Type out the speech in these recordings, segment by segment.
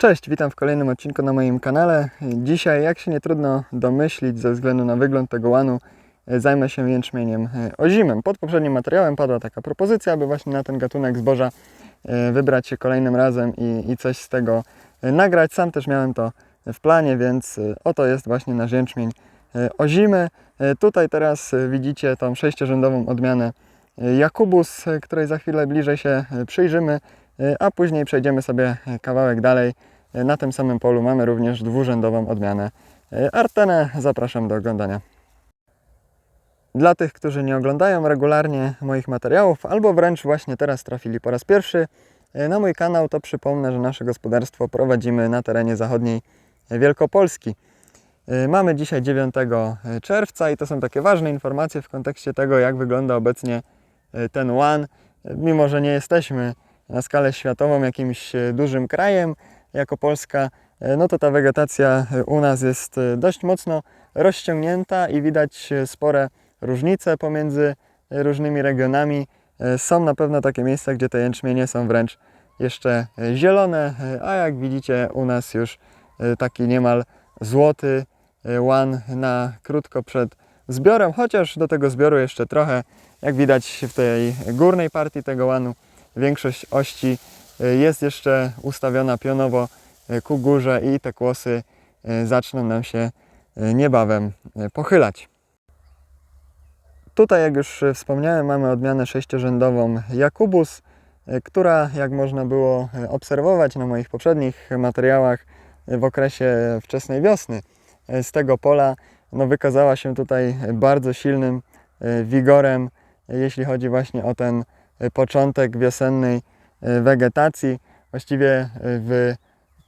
Cześć, witam w kolejnym odcinku na moim kanale. Dzisiaj, jak się nie trudno domyślić, ze względu na wygląd tego łanu, e, zajmę się jęczmieniem e, ozimym. Pod poprzednim materiałem padła taka propozycja, aby właśnie na ten gatunek zboża e, wybrać się kolejnym razem i, i coś z tego nagrać. Sam też miałem to w planie, więc oto jest właśnie nasz jęczmień ozimy. Tutaj teraz widzicie tą sześciorzędową odmianę Jakubus, której za chwilę bliżej się przyjrzymy, a później przejdziemy sobie e, kawałek dalej. E, Na tym samym polu mamy również dwurzędową odmianę e, Artenę. Zapraszam do oglądania. Dla tych, którzy nie oglądają regularnie moich materiałów, albo wręcz właśnie teraz trafili po raz pierwszy e, na mój kanał, to przypomnę, że nasze gospodarstwo prowadzimy na terenie zachodniej Wielkopolski. E, Mamy dzisiaj 9 czerwca i to są takie ważne informacje w kontekście tego, jak wygląda obecnie e, ten łan. E, Mimo, że nie jesteśmy na skalę światową jakimś e, dużym krajem jako Polska, e, no to ta wegetacja e, u nas jest dość mocno rozciągnięta i widać spore różnice pomiędzy różnymi regionami. Są na pewno takie miejsca, gdzie te jęczmienie są wręcz jeszcze zielone, a jak widzicie u nas już taki niemal złoty łan na krótko przed zbiorem, chociaż do tego zbioru jeszcze trochę. Jak widać w tej górnej partii tego łanu większość ości e, jest jeszcze ustawiona pionowo e, ku górze i te kłosy e, zaczną nam się niebawem pochylać. Tutaj, jak już wspomniałem, mamy odmianę sześciorzędową Jakubus, która, jak można było obserwować na moich poprzednich materiałach w okresie wczesnej wiosny, z tego pola no, wykazała się tutaj bardzo silnym wigorem, jeśli chodzi właśnie o ten początek wiosennej e, wegetacji. Właściwie e, w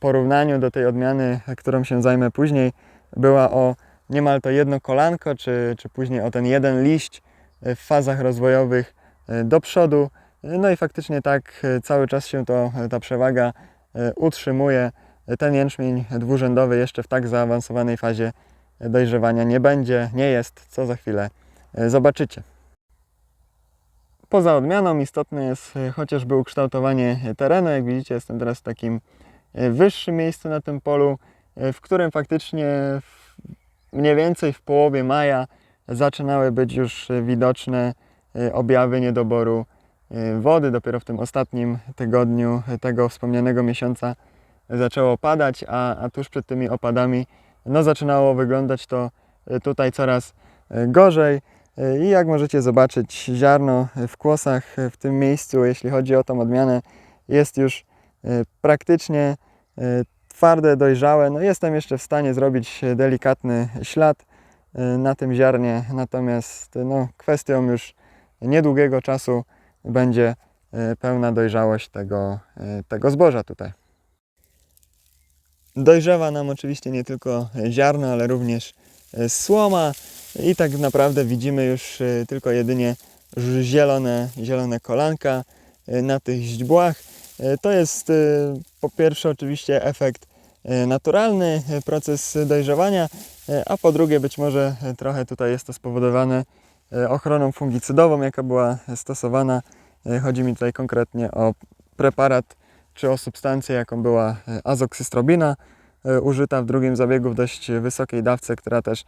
porównaniu do tej odmiany, e, którą się zajmę później, była o niemal to jedno kolanko, czy, czy później o ten jeden liść e, w fazach rozwojowych e, do przodu. E, No i faktycznie tak e, cały czas się to, e, ta przewaga e, utrzymuje. E, Ten jęczmień dwurzędowy jeszcze w tak zaawansowanej fazie e, dojrzewania nie będzie, nie jest, co za chwilę e, zobaczycie. Poza odmianą istotne jest e, chociażby ukształtowanie terenu. Jak widzicie, jestem teraz w takim e, wyższym miejscu na tym polu, e, w którym faktycznie mniej więcej w połowie maja zaczynały być już widoczne objawy niedoboru wody. Dopiero w tym ostatnim tygodniu tego wspomnianego miesiąca zaczęło padać, a, a tuż przed tymi opadami no, zaczynało wyglądać to tutaj coraz gorzej. E, I jak możecie zobaczyć, ziarno w kłosach e, w tym miejscu, jeśli chodzi o tą odmianę, jest już e, praktycznie twarde, dojrzałe. No jestem jeszcze w stanie zrobić delikatny ślad na tym ziarnie, natomiast no, kwestią już niedługiego czasu będzie pełna dojrzałość tego, tego zboża tutaj. Dojrzewa nam oczywiście nie tylko ziarno, ale również słoma i tak naprawdę widzimy już e, tylko jedynie zielone, zielone kolanka e, na tych źdźbłach. E, To jest po pierwsze oczywiście efekt naturalny, proces dojrzewania, a po drugie być może trochę tutaj jest to spowodowane ochroną fungicydową, jaka była stosowana. Chodzi mi tutaj konkretnie o preparat czy o substancję, jaką była azoksystrobina, użyta w drugim zabiegu w dość wysokiej dawce, która też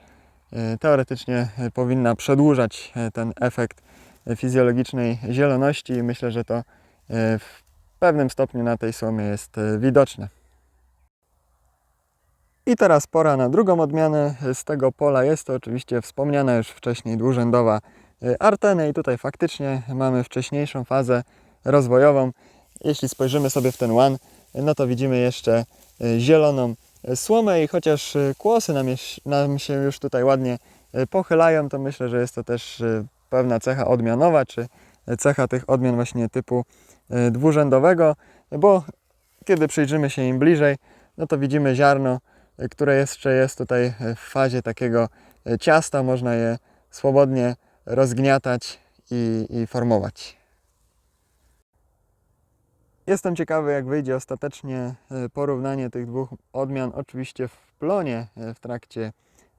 teoretycznie e, powinna przedłużać e, ten efekt e, fizjologicznej zieloności i myślę, że to e, w pewnym stopniu na tej słomie jest e, widoczne. I teraz pora na drugą odmianę z tego pola. Jest to oczywiście wspomniana już wcześniej dwurzędowa e, Arteny i tutaj faktycznie mamy wcześniejszą fazę rozwojową. Jeśli spojrzymy sobie w ten łan, no to widzimy jeszcze e, zieloną e, słomę i chociaż e, kłosy nam, nam się już tutaj ładnie e, pochylają, to myślę, że jest to też e, pewna cecha odmianowa, czy cecha tych odmian właśnie typu dwurzędowego, bo kiedy przyjrzymy się im bliżej, no to widzimy ziarno, które jeszcze jest tutaj w fazie takiego ciasta, można je swobodnie rozgniatać i, i formować. Jestem ciekawy, jak wyjdzie ostatecznie e, porównanie tych dwóch odmian, oczywiście w plonie e, w trakcie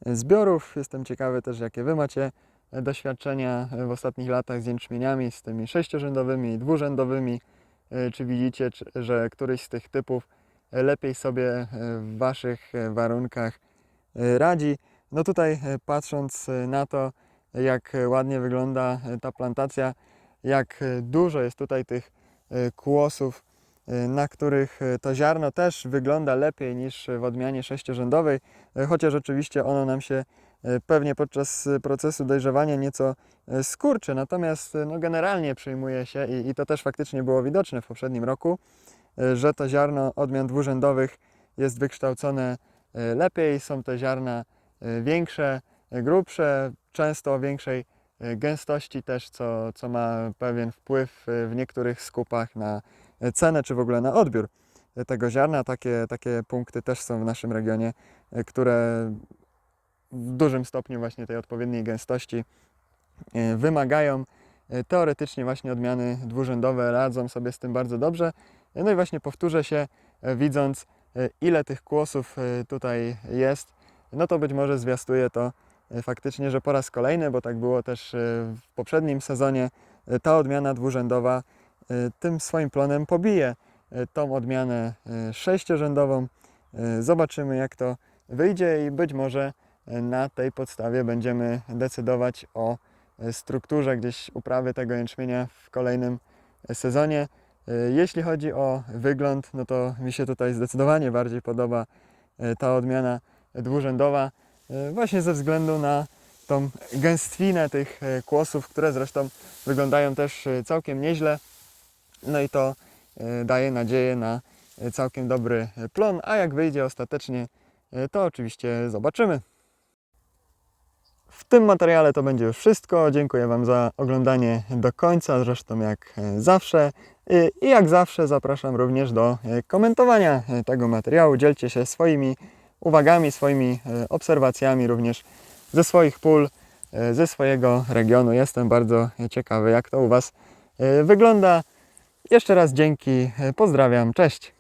e, zbiorów. Jestem ciekawy też, jakie Wy macie doświadczenia w ostatnich latach z jęczmieniami, z tymi sześciorzędowymi i dwurzędowymi. Czy widzicie, że któryś z tych typów lepiej sobie w Waszych warunkach radzi. No tutaj patrząc na to, jak ładnie wygląda ta plantacja, jak dużo jest tutaj tych kłosów, e, na których e, to ziarno też wygląda lepiej niż w odmianie sześciorzędowej, e, chociaż oczywiście ono nam się e, pewnie podczas e, procesu dojrzewania nieco e, skurczy, natomiast e, no, generalnie przyjmuje się i, i to też faktycznie było widoczne w poprzednim roku, e, że to ziarno odmian dwurzędowych jest wykształcone e, lepiej, są te ziarna e, większe, e, grubsze, często o większej e, gęstości też, co, co ma pewien wpływ e, w niektórych skupach na e, cenę czy w ogóle na odbiór tego ziarna. Takie, takie punkty też są w naszym regionie, które w dużym stopniu właśnie tej odpowiedniej gęstości wymagają. Teoretycznie właśnie odmiany dwurzędowe radzą sobie z tym bardzo dobrze. No i właśnie powtórzę się, widząc ile tych kłosów tutaj jest, no to być może zwiastuje to faktycznie, że po raz kolejny, bo tak było też e, w poprzednim sezonie, e, ta odmiana dwurzędowa e, tym swoim plonem pobije e, tą odmianę e, sześciorzędową. E, Zobaczymy jak to wyjdzie i być może e, na tej podstawie będziemy decydować o e, strukturze gdzieś uprawy tego jęczmienia w kolejnym e, sezonie. E, Jeśli chodzi o wygląd, no to mi się tutaj zdecydowanie bardziej podoba e, ta odmiana dwurzędowa, e, właśnie ze względu na tą gęstwinę tych e, kłosów, które zresztą wyglądają też e, całkiem nieźle. No i to e, daje nadzieję na e, całkiem dobry e, plon, a jak wyjdzie ostatecznie, e, to oczywiście zobaczymy. W tym materiale to będzie już wszystko. Dziękuję Wam za oglądanie do końca, zresztą jak e, zawsze. I- jak zawsze zapraszam również do e, komentowania e, tego materiału. Dzielcie się swoimi uwagami, swoimi e, obserwacjami również ze swoich pól, e, ze swojego regionu. Jestem bardzo ciekawy, jak to u Was e, wygląda. Jeszcze raz dzięki, pozdrawiam, cześć.